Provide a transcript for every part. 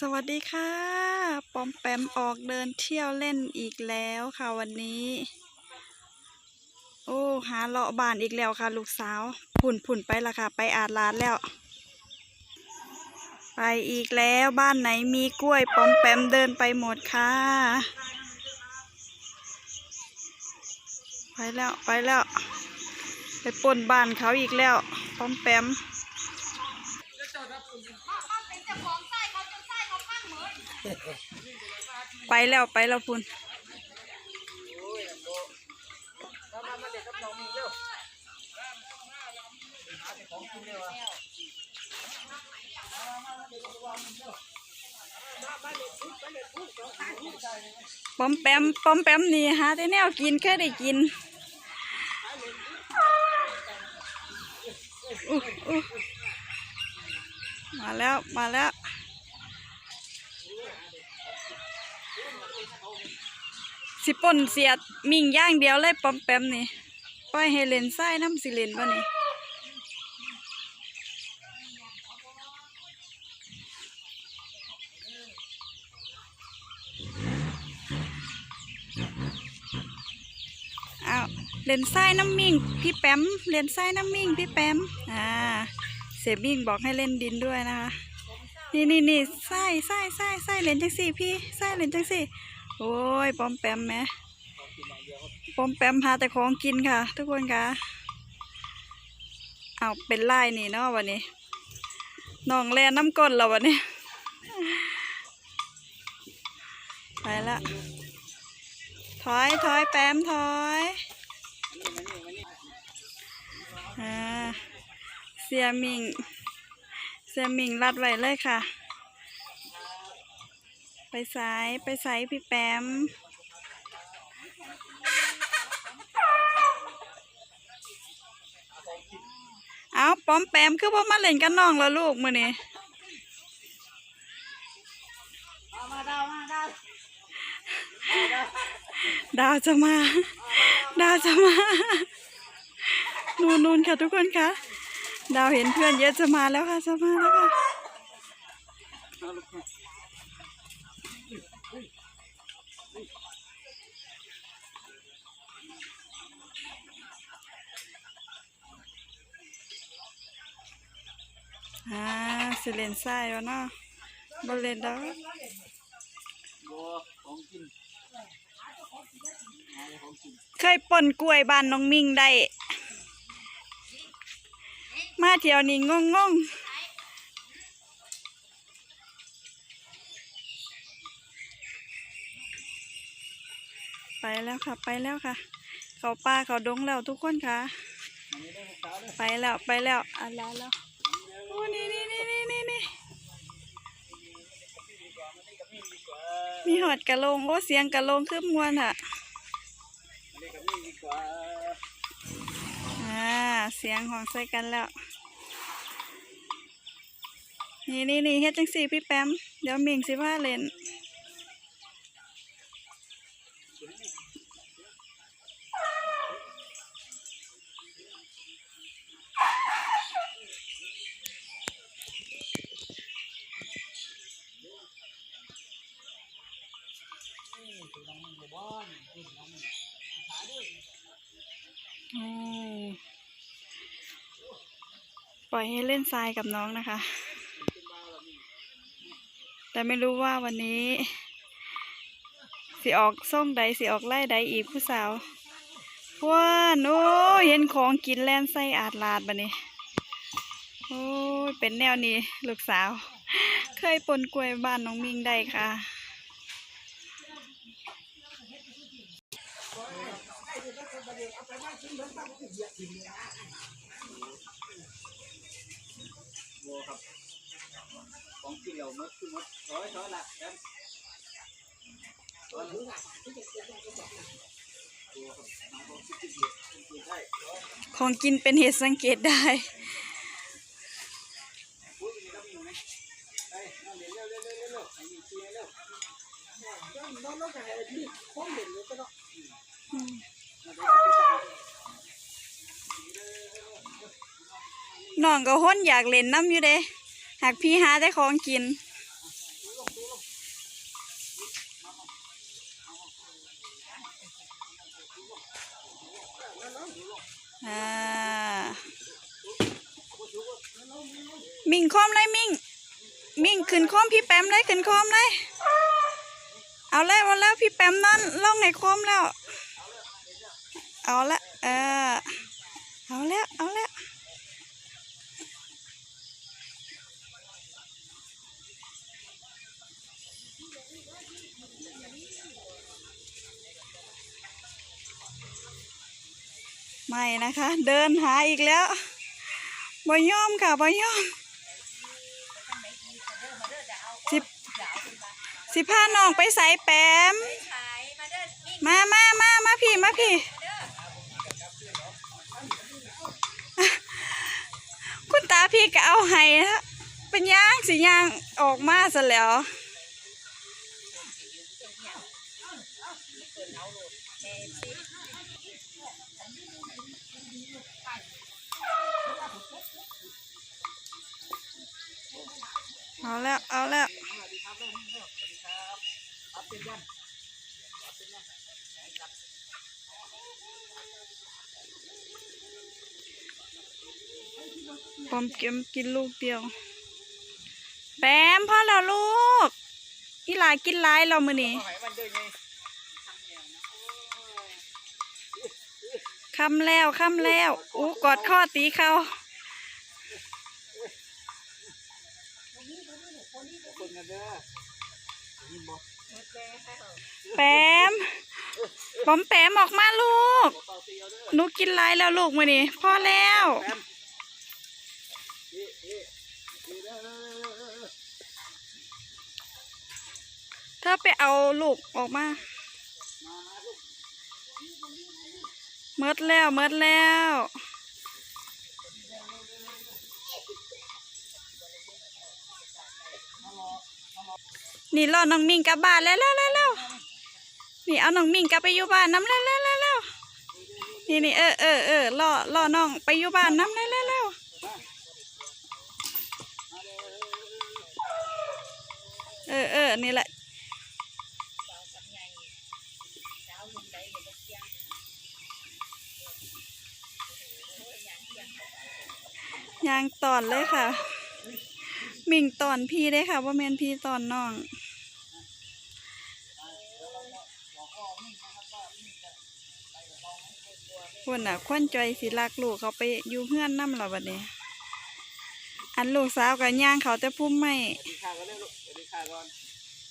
สวัสดีค่ะ ปอมแปมออกเดินเที่ยวเล่นอีกแล้วค่ะวันนี้ โอ้หาเลาะบานอีกแล้วค่ะ ลูกสาวผุ่นผุ่นไปละค่ะ ไปอาดลาดแล้ว ไปอีกแล้วบ้านไหนมีกล้วย ปอมแปมเดินไปหมดค่ะ ไปแล้วไปแล้ว ไปปล้นบ้านเขาอีกแล้ว ปอมแปม ไปแล้วไปแล้วพุ่นปอมแปมปอมแปมนี่หาแต่แนวกินแค่ได้กินมาแล้ว มาแล้ว สิป่นเสียดมิ่งย่างเดียวเลยปอมแปมนี่ปล่อยให้เลนไส้น้ำสิเลนวะนี่อ้าวเลนไส้น้ำมิ่งพี่แปมเลนไส้น้ำมิ่งพี่แปมอ่าเสียมิ่งบอกให้เล่นดินด้วยนะคะนี่นี่นี่ไส้ไส้ไส้ไส้เลนจังสี่พี่ไส้เลนจังสี่ โอ้ยปอมแปมแหม่ปอมแปมหาแต่ของกินค่ะ ทุกคนค่ะเอาเป็นไล่นี่เนาะวันนี้น้องแลน้ำก้นเราวันนี้ไปละถอยถอยแปมถอยอ่าเสียมิงเสียมิงรัดไว้เลยค่ะ ไปสายไปสายพี่แปมเอาปอมแปมคือว่ามาเล่นกันน้องแล้วลูกมือนี่ดาวจะมา ดาวจะมา นูนนูนค่ะทุกคนค่ะดาวเห็นเพื่อนเยอะจะมาแล้วค่ะจะมาแล้วค่ะ อ่าสิเลนไส้แล้วเนาะบอลเลนดอกเคยป่นกล้วยบ้านน้องมิงได้ มาเที่ยวนี้งงงๆไปแล้วค่ะ ไปแล้วค่ะ เขาป่าเขาดงแล้วทุกคนค่ะ ไปแล้วไปแล้วอันแล้วแล้ว นี่นี่นี่นี่นี่นี่มีหอดกระโลงโอ้เสียงกระโลงคืบมวนอะอ่าเสียงของใส่กันแล้ว นี่นี่นี่เฮ็ดจังสี่พี่แปมเดี๋ยวมิงสิว่าเล่น โอ้ปล่อยให้เล่นทรายกับน้องนะคะ แต่ไม่รู้ว่าวันนี้ สิออกส่งใดสิออกไล่ใดอีกผู้สาวว้านโอ้ยเห็นของกินแล่นไส้อาดลาดบะนี้โอ้ยเป็นแนวนี้ลูกสาว เคยปนกล้วยบ้านน้องมิงได้ค่ะ โบครับของเกินเราหมดคือมดร้อยร้อยละกันร้อยละโบครับมาของกินเยอะกินได้ของกินเป็นเหตุสังเกตได้พูดมีน้ำอยู่ไหม น้องก็ห้นอยากเล่นน้ำอยู่เด้หากพี่หาได้ของกิน มิ่งคอมเลยมิ่ง มิ่งขึ้นคอมพี่แปมเลยขึ้นคอมเลย เอาแล้วเอาแล้วพี่แปมนั่นล่องใหนคอมแล้ว เอาละเออเอาแล้วเอาแล้วไม่นะคะ เดินหาอีกแล้วบ่ยอมค่ะบ่ยอมสิบสิพาน้องไปใส่แปมมามามามาพี่มาพี่ คุณ ตาพี่ก็เอาให้นะเป็นย่างสิย่างออกมาซะแล้วเอาแล้ว เอาแล้ว ปอมเก็มกินลูกเดียวแปมพ่อแล้วลูกอีหลายกินหลายเรามือนี่เอาให้มันเดินไงคำแล้วคำแล้วอู้กอดข้อตีเขาแปมปอมแปมออกมาลูกหนูกินหลายแล้วลูกมือนี่พ่อแล้ว เอ๊ะเอ๊ะเอ๊ะเด้อเด้อเด้อเด้อเด้อเธอไปเอาลูกออกมามามาลูกเมดแล้วเมดแล้วนี่รอน้องมิงกลับบ้านแล้วแล้วแล้วนี่เอาน้องมิงกลับไปอยู่บ้านน้ำแล้วแล้วแล้วแล้วนี่นี่เออเออเออรอรอน้องไปอยู่บ้านน้ำแล้วแล้ว เออเออนี่แหละยางตอนเลยค่ะ มิงตอนพี่ได้ค่ะว่าแมนพี่ตอนน้องคนน่ะควันจอยสิลักลูกเขาไปอยู่เพื่อนน้ำเราบัดนี้ อันลูกสาวกับย่างเขาแต่พุ่มไม่สวัสดีค่ะกันเด้อลูกสวัสดีค่ะก่อน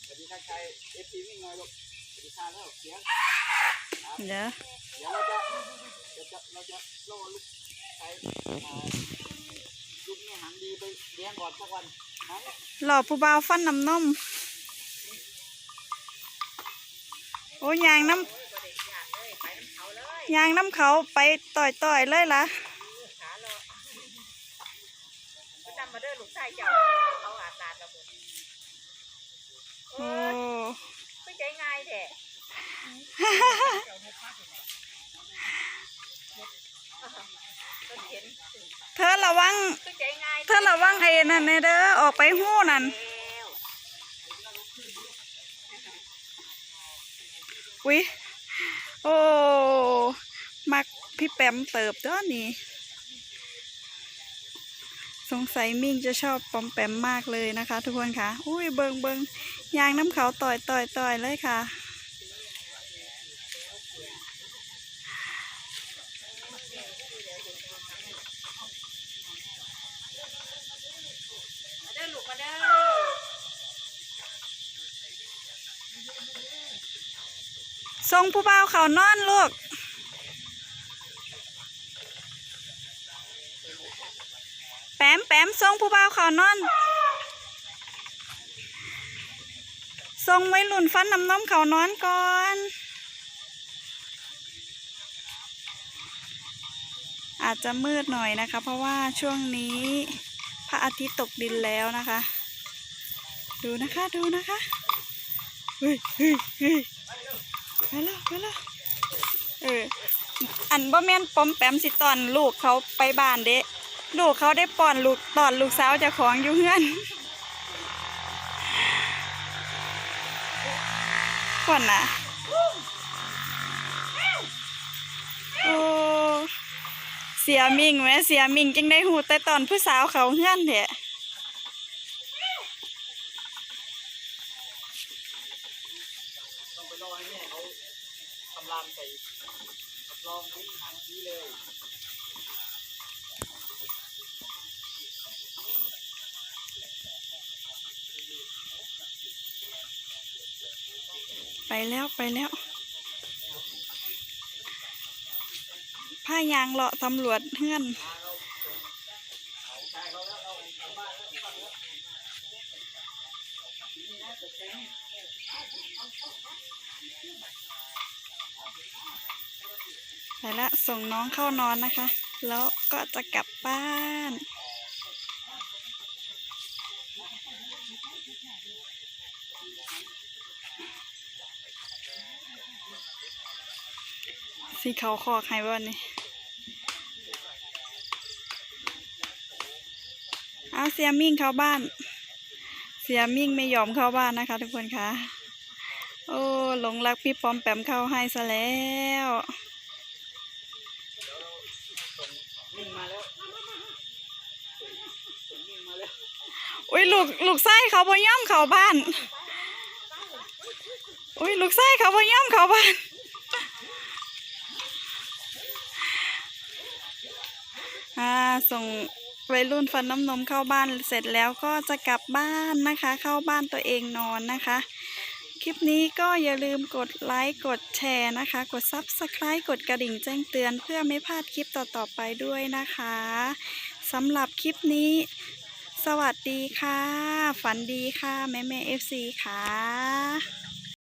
สวัสดีค่ะใครเอฟซีมิ่งหน่อยลูกสวัสดีค่ะแล้วเสียงเดี๋ยวเดี๋ยวเราจะเดี๋ยวจะเราจะล่อลูกใครอ่าลูกเนี่ยหางดีไปเลี้ยงก่อนสักวันไหมหล่อผู้บ่าวฟันน้ำนมโอ้ยางน้ำยางน้ำเขาไปต่อยต่อยๆเลยล่ะ จำมายเจ้าเขาอาบน้ำแล้วหมดโอ้ไม่ใจง่ายแท้เธอระวัง เธอระวังไอ้นั่นเด้อออกไปหู้นั่นวอุ้ยโอ้ มักพี่แปมเติบเด้อนี่ สงสัยมิ่งจะชอบปอมแปมมากเลยนะคะ ทุกคนค่ะ อุ้ยเบิงเบิงยางน้ำเขาต่อยต่อยต่อยเลยค่ะมาเด้ลูกมาเด้ทรงผู้เบ่าเขานอนลูก ปมแปมทรงผู้บ่าวเขานอนทรงไว้หลุ่นฟันน้ำนมเขานอนก่อนอาจจะมืดหน่อยนะคะ เพราะว่าช่วงนี้พระอาทิตย์ตกดินแล้วนะคะ ดูนะคะดูนะคะเฮ้ยเฮ้ยเฮ้ยไปแล้วไปแล้วเอออันบ่แม่นปอมแปมสิตอนลูกเขาไปบ้านเด้ ลูกเขาได้ป้อนลูกตอนลูกสาวจ้าของอยู่เฮือนก่อนนะโอ้เสียมิงแม่เสียมิงจังได้หูแต่ตอนผู้สาวเขาเฮือนแท้ต้องไปรอให้แม่เขาทำรามใส่รับรองที่ทางที่เลย แล้วไปแล้ว ผ้ายางเลาะตำรวจเฮื่อนไปละส่งน้องเข้านอนนะคะ แล้วก็จะกลับบ้าน สีเขาคอกให้บ่นี่เอาเสียมิ่งเข้าบ้าน เสียมิ่งไม่ยอมเข้าบ้านนะคะ ทุกคนคะโอ้หลงรักพี่ปอมแปมเข้าให้ซะแล้วนิ่งมาแล้วนิ่งมาแล้วอุ้ยลูกลูกไส้เขาบ่ย่อมเข้าบ้าน อุ้ยลูกไส้เขาบ่ย่อมเข้าบ้าน อ่าส่งวัยรุ่นฟันน้ำนมเข้าบ้านเสร็จแล้วก็จะกลับบ้านนะคะ เข้าบ้านตัวเองนอนนะคะ คลิปนี้ก็อย่าลืมกดไลค์กดแชร์นะคะ กด Subscribe กดกระดิ่งแจ้งเตือนเพื่อไม่พลาดคลิปต่อๆไปด้วยนะคะสำหรับคลิปนี้ สวัสดีค่ะ ฝันดีค่ะ แม่แม่เอฟซีค่ะ